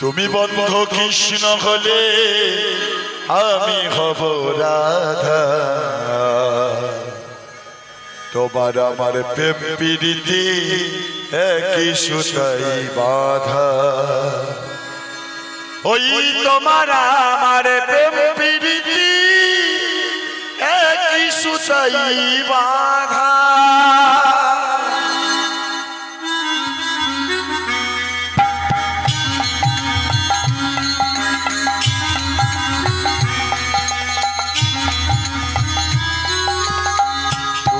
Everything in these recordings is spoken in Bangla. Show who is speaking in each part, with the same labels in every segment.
Speaker 1: তুমি বন্ধ কৃষ্ণ হলে আমি হব রাধা। তোমার আমার প্রেম পিড়িতে একই সুতাই বাধা। ওই তোমার আমার প্রেম পিড়িতে একই সুতাই বাধা।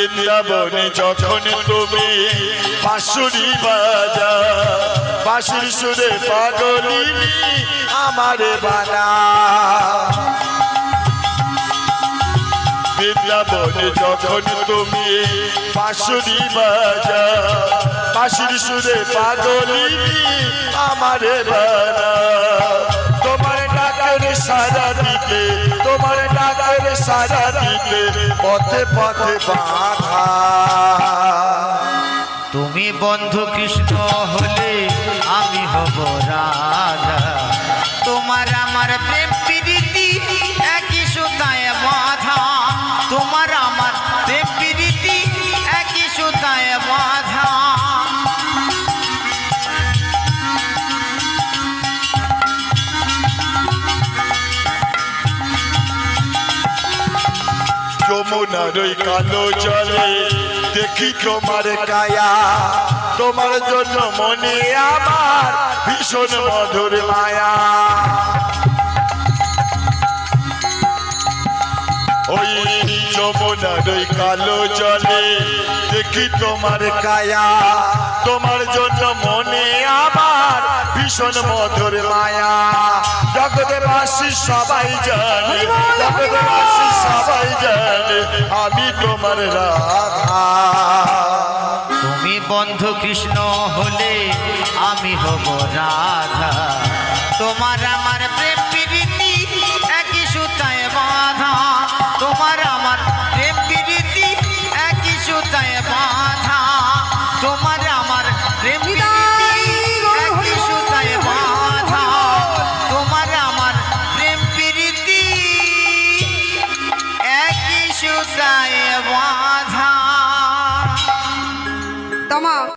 Speaker 1: বৃন্দাবনে যখন তুমি বাঁশুরি বাজা, বাঁশির সুরে পাগলিনী আমারে বানা। বৃন্দাবনে যখন তুমি বাঁশুরি বাজা, বাঁশির সুরে পাগলিনী আমারে বানা। সারা দিতে পথে পথে বাধা।
Speaker 2: তুমি বন্ধু কৃষ্ণ হলে আমি হব রাধা তোমার আমার প্রেম
Speaker 1: যমুনার ওই কালো জলে। দেখি তোমার কায়া। তোমার জন্য মনে আমার ভীষণ মধুর মায়া। ওই যমুনার কালো জলে। দেখি তোমার কায়া। তোমার জন্য মনে আমার ভীষণ মধুর মায়া। জগৎবাসী সবাই জানে জগৎবাসী সবাই জানে আমি তোমার রাধা।
Speaker 2: তুমি বন্ধু কৃষ্ণ হলে আমি হব রাধা। তোমার আমার প্রেম প্রীতি একই সুতায় বাঁধা